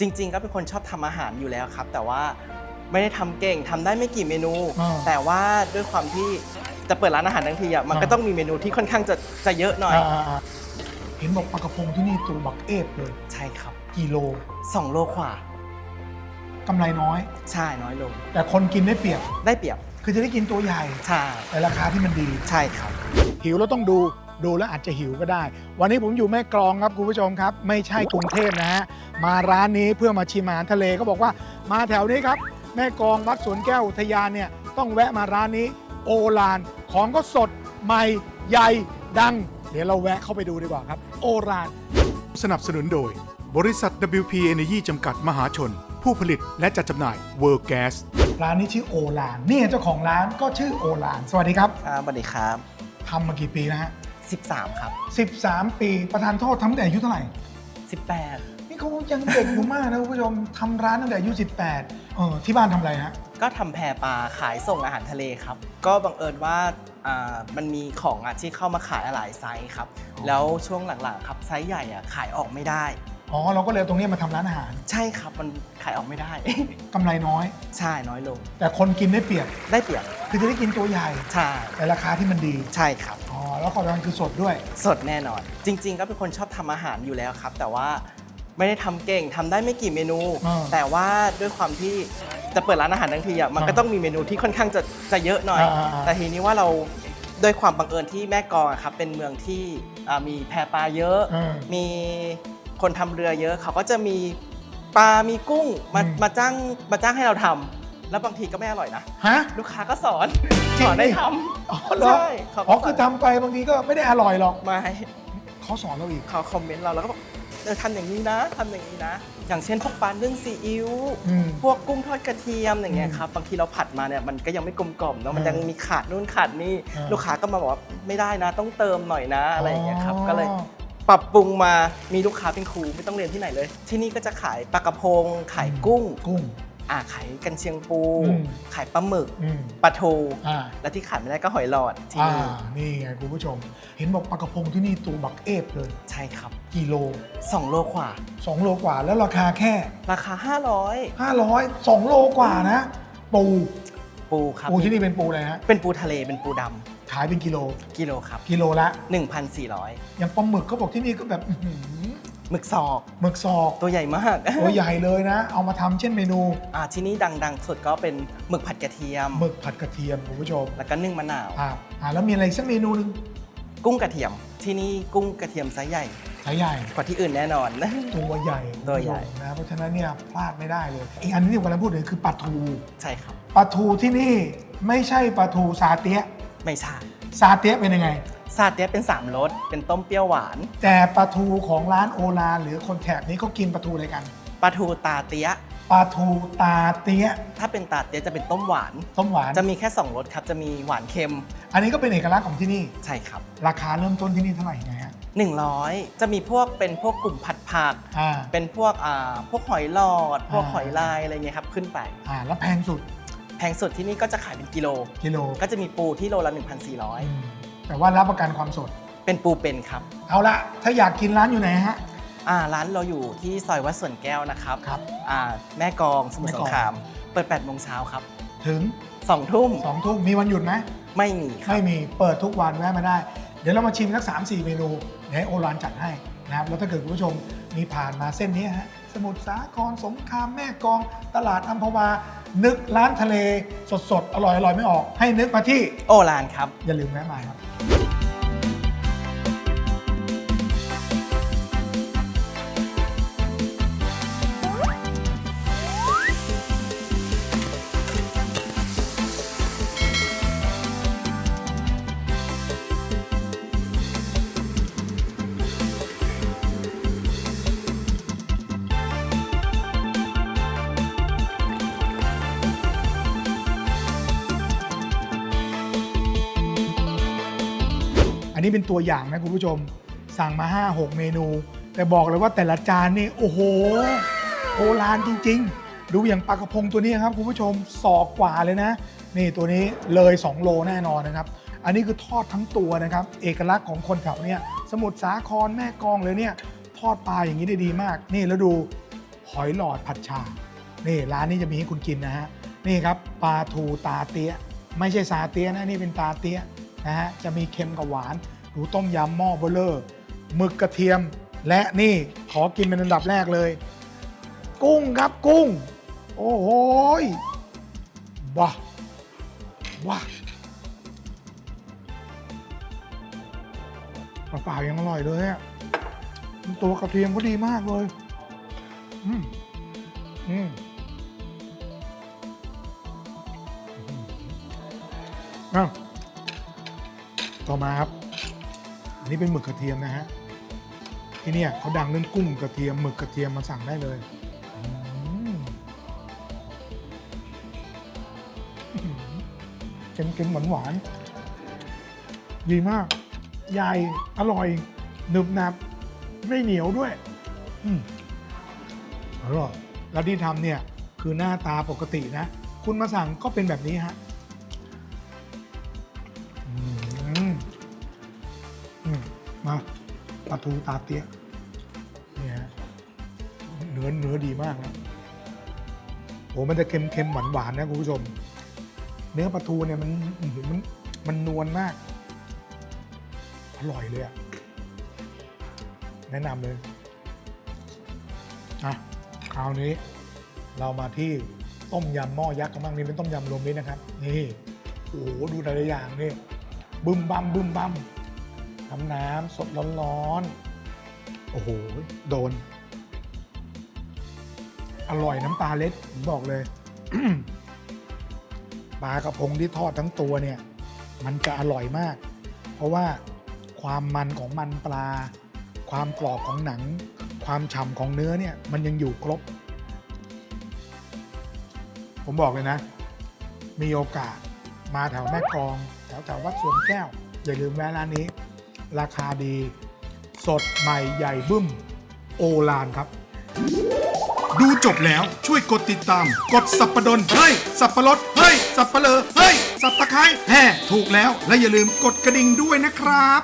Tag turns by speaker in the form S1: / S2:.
S1: จริง ๆ ก็เป็นคนชอบทำอาหารอยู่แล้วครับ แต่ว่าไม่ได้ทำเก่งทำได้ไม่กี่เมนู
S2: อ่า
S1: แต่ว่าด้วยความที่จะเปิดร้านอาหารทั้งทีอะมันก็
S2: อ่า
S1: ต้องมีเมนูที่ค่อนข้างจะจะเยอะหน่อย
S2: อ่าๆเห็นบอกปลากระพงที่นี่ตัวบักเอฟเลย
S1: ใช่ครับ
S2: กิโล
S1: 2โลกว่า
S2: กำไรน้อย
S1: ใช่น้อยลง
S2: แต่คนกินได้เปรียบ
S1: ได้เปรียบ
S2: คือจะได้กินตัวใหญ่
S1: ใช่
S2: แต่ราคาที่มันดี
S1: ใช่ครับ
S2: หิวแล้วต้องดู ดูแล้วอาจจะหิวก็ได้ วันนี้ผมอยู่แม่กลองครับคุณผู้ชมครับ ไม่ใช่กรุงเทพนะฮะมาร้านนี้เพื่อมาชิมอาหารทะเลก็บอกว่ามาแถวนี้ครับ แม่กลองวัดสวนแก้วอุทยานเนี่ยต้องแวะมาร้านนี้ โอลานของก็สดใหม่ใหญ่ดัง เดี๋ยวเราแวะเข้าไปดูดีกว่าครับ โอลาน
S3: สนับสนุนโดย บริษัท WP Energy จำกัดมหาชน ผู้ผลิตและจัดจำหน่าย World Gas
S2: ร้านนี้ชื่อโอลานนี่เจ้าของร้านก็ชื่อโอลาน สวัสดีครับ
S1: ครับสวัสดีครับ
S2: ทำมากี่ปีนะฮะ
S1: 13 ครับ
S2: 13 ปีประธานโทษทำตั้งแต่อายุเท่าไหร่
S1: 18
S2: นี่เขายังเด็กอยู่มากนะคุณผู้ชมทำร้านตั้งแต่อายุ 18เออที่บ้านทำอะไรฮะ
S1: ก็ทำแพปลาขายส่งอาหารทะเลครับ ก็บังเอิญว่าอ่ามันมีของอะที่เข้ามาขายหลายไซส์ครับ
S2: อ๋อ
S1: แล้วช่วงหลังๆครับไซส์ใหญ่อะขายออกไม่ได้
S2: อ๋อเราก็เลยเอาตรงนี้มาทำร้านอาหาร
S1: ใช่ครับมันขายออกไม่ได้
S2: กำไรน้อย
S1: ใช่น้อยลง
S2: แต่คนกินได้เปรียบ
S1: ได้เปรียบ
S2: คือจะได้กินตัวใหญ่
S1: ใช่
S2: แต่ราคาที่มันดี
S1: ใช่ครับ
S2: อ๋อ แล้วของมันคือสดด้วย
S1: สดแน่นอน จริง ๆ ก็เป็นคนชอบทำอาหารอยู่แล้วครับ แต่ว่าไม่ได้ทำเก่งทำได้ไม่กี่เมนู
S2: อ่า
S1: แต่ว่าด้วยความที่จะเปิดร้านอาหารทั้งทีอะมันก็
S2: อ่า
S1: ต้องมีเมนูที่ค่อนข้างจะจะเยอะหน่อย
S2: อ่าๆๆ
S1: แต่ทีนี้ว่าเราด้วยความบังเอิญที่แม่กลองอะครับเป็นเมืองที่อ่ามีแพปลาเยอะ
S2: เออ
S1: มีคนทำเรือเยอะเขาก็จะมีปลา มีกุ้งมา
S2: อืม
S1: มาจ้างมาจ้างให้เราทำ แล้วบางทีก็ไม่อร่อยนะ
S2: ฮะ
S1: ลูกค้าก็สอน
S2: จริง
S1: สอนให้
S2: ดิ
S1: ท
S2: อ๋อำเหรอ
S1: ใช่เขา
S2: อ๋
S1: ก็
S2: อ
S1: ส
S2: คืออนทำไปบางทีก็ไม่ได้อร่อยหรอก
S1: มา
S2: เขาสอนเราอีก
S1: เขาคอมเมนต์เราแล้วก็บอกเออทำอย่างนี้นะทำอย่างนี้นะ อย่างเช่นพวกปลานึ่งซีอิ๊ว
S2: อืม
S1: พวกกุ้งทอดกระเทียมอย่างเงี้ย
S2: อืม
S1: ครับบางทีเราผัดมาเนี่ยมันก็ยังไม่กลมกล่อมเนาะมัน
S2: เออ
S1: ยังมีขาดนู่นขาดนี่
S2: เออ
S1: ลูกค้าก็มาบอกว่าไม่ได้นะ ต้องเติมหน่อยนะอะไรอย่างเงี้ยครับก็เลย
S2: อ๋อ
S1: ปรับปรุงมามีลูกค้าเป็นครูไม่ต้องเรียนที่ไหนเลย ที่นี่ก็จะขายปลากระพง ขายกุ้ง
S2: กุ้ง
S1: อ่าขายกันเชียงปู
S2: อืม
S1: ขายปลาหมึก
S2: อืม
S1: ปลาทู
S2: อ่า
S1: และที่ขาดไม่ได้ก็หอยหลอดที่
S2: อ่า
S1: นี่
S2: นี่ไงคุณผู้ชม เห็นบอกปลากระพงที่นี่ตัวบักเอฟเลย
S1: ใช่ครับ
S2: กิโล
S1: 2โลกว่า
S2: 2โลกว่า แล้วราคาแค่
S1: ราคา 500
S2: 500 2 โลกว่านะ ปู
S1: ปูครับ
S2: ปูที่นี่เป็นปูอะไรฮะ
S1: เป็นปูทะเลเป็นปูดำ
S2: ขายเป็นกิโล
S1: กิโลครับ
S2: กิโลละ
S1: 1,400
S2: อย่างปลาหมึกเขาบอกที่นี่ก็แบบอื้อหือ
S1: หมึกซอก
S2: หมึกซอก
S1: ตัวใหญ่มาก
S2: ตัวใหญ่เลยนะ เอามาทำเช่นเมนู
S1: อ่าที่นี่ดังๆ สุดก็เป็นหมึกผัดกระเทียม
S2: หมึกผัดกระเทียมคุณผู้ชม
S1: แล้วก็นึ่งมะนาว
S2: อ่าอ่าแล้วมีอะไรอีกสักเมนูหนึง
S1: กุ้งกระเทียม ที่นี่กุ้งกระเทียมไซส์ใหญ่
S2: สายใหญ่
S1: กว่าที่อื่นแน่นอน
S2: ตัวใหญ่
S1: ตัวใหญ่
S2: คุณผู้ชมนะเพราะฉะนั้นเนี่ยพลาดไม่ได้เลยอีกอันนึงที่ผมกำลังพูดถึงคือปลาทู
S1: ใช่ครับ
S2: ปลาทูที่นี่ไม่ใช่ปลาทูซาเตียะ
S1: ไม่ใช่
S2: ซาเตียะเป็นยังไง
S1: ซาเตียเป็น3รสเป็นต้มเปรี้ยวหวาน
S2: แต่ปลาทูของร้านโอลานหรือคนแถบนี้เขากินปลาทูอะไรกัน
S1: ปลาทูตาเตีย
S2: ปลาทูตาเตียะ
S1: ถ้าเป็นตาเตียจะเป็นต้มหวาน
S2: ต้มหวาน
S1: จะมีแค่2รสครับจะมีหวานเค็ม
S2: อันนี้ก็เป็นเอกลักษณ์ของที่นี่
S1: ใช่ครับ
S2: ราคาเริ่มต้นที่นี่เท่าไหร่ไงฮะ
S1: 100 จะมีพวกเป็นพวกกลุ่มผัดผัก
S2: อ่า
S1: เป็นพวกอ่าพวกหอยหลอด พวก
S2: อ่า
S1: หอยลายอะไรเงี้ยครับขึ้นไป
S2: อ่าแล้วแพงสุด
S1: แพงสุดที่นี่ก็จะขายเป็นกิโล
S2: กิโล
S1: ก็จะมีปูที่โลละ
S2: อื
S1: 1,400
S2: ม แต่ว่ารับประกันความสด
S1: เป็นปูเป็นครับ
S2: เอาละถ้าอยากกินร้านอยู่ไหนฮะ
S1: อ่าร้านเราอยู่ที่ซอยวัดสวนแก้วนะครับ
S2: ครับ
S1: อ่าแม่กลองสมุทร
S2: แม่
S1: ส
S2: กล
S1: ง
S2: อง
S1: คราม เปิด8โมงเช้าครับ
S2: ถึง
S1: 2ทุ่ม
S2: สองทุ่มมีวันหยุดไหม
S1: ไม่มีครับ
S2: ไม่มีเปิดทุกวันแวะมาได้ เดี๋ยวเรามาชิมสักสามสี่เมนูเดี๋ยวให้โอรานจัดให้ นะครับแล้วถ้าเกิดคุณผู้ชมมีผ่านมาเส้นนี้ฮะสมุทรสาครสงขลามแม่กลองตลาดอัมพวา นึกร้านทะเลสดๆ อร่อยอร่อยไม่ออก ให้นึกมาที่
S1: โอลานครับ
S2: อย่าลืมแวะมาครับ นี้เป็นตัวอย่างนะคุณผู้ชม สั่งมา 5 6 เมนู แต่บอกเลยว่าแต่ละจานนี่ โอ้โหโอลานจริง ๆ ดูอย่างปลากระพงตัวนี้ครับคุณผู้ชมศอกกว่าเลยนะ นี่ตัวนี้เลย 2 โลแน่นอนนะครับ อันนี้คือทอดทั้งตัวนะครับ เอกลักษณ์ของคนแถวเนี่ยสมุทรสาครแม่กองเลยเนี่ยทอดปลาอย่างนี้ได้ดีมาก นี่แล้วดูหอยหลอดผัดชา นี่ร้านนี้จะมีให้คุณกินนะฮะ นี่ครับปลาทูตาเตี้ย ไม่ใช่ซาเตี้ยนะนี่เป็นตาเตี้ยนะฮะ จะมีเค็มกับหวานูต้มยำหม้อเบลเลอร์หมึกกระเทียม และนี่ขอกินเป็นอันดับแรกเลย กุ้งครับกุ้ง โอ้โหว้าว้าเปล่าๆยังอร่อยเลยอะตัวกระเทียมก็ดีมากเลย อืมอืมอ้าวต่อมาครับ นนี้เป็นหมึกกระเทียมนะฮะที่เนี่ยเขาดังเรื่องกุ้งกระเทียมหมึกกระเทียมมาสั่งได้เลยเค็มๆหวานๆดีมาก ใหญ่ อร่อย หนึบหนับ ไม่เหนียวด้วย อืมอร่อย แล้วที่ทำเนี่ย คือหน้าตาปกตินะ คุณมาสั่งก็เป็นแบบนี้ฮะ ปลาทูตาเตี้ยเนี่ยฮะเนื้อเนื้อดีมากนะโอ้มันจะเค็มเค็มหวานหวานนะคุณผู้ชม เนื้อปลาทูเนี่ยมันมันมันนวลมาก อร่อยเลยอะแนะนำเลยอะคราวนี้เรามาที่ต้มยำหม้อยักษ์กันบ้างนี่เป็นต้มยำรวมมิตรนะครับ นี่โอ้โหดูแต่ละอย่างนี่บึมบัมบึมบัม ทำน้ำสดร้อนๆ โอ้โห โดน อร่อยน้ำปลาเล็ดผมบอกเลย ปลากระพงที่ทอดทั้งตัวเนี่ย มันจะอร่อยมาก เพราะว่าความมันของมันปลา ความกรอบของหนัง ความฉ่ำของเนื้อเนี่ย มันยังอยู่ครบ ผมบอกเลยนะ มีโอกาสมาแถวแม่กลอง แถวแถววัดสวนแก้ว อย่าลืมแวะร้านนี้ ราคาดี สดใหม่ใหญ่บึ้ม โอลานครับ
S3: ดูจบแล้วช่วยกดติดตาม กดสับปะดนเฮ้ย สับปะรดเฮ้ย สับปะเลอเฮ้ย สับตะไคร้แห่ถูกแล้วและอย่าลืมกดกระดิ่งด้วยนะครับ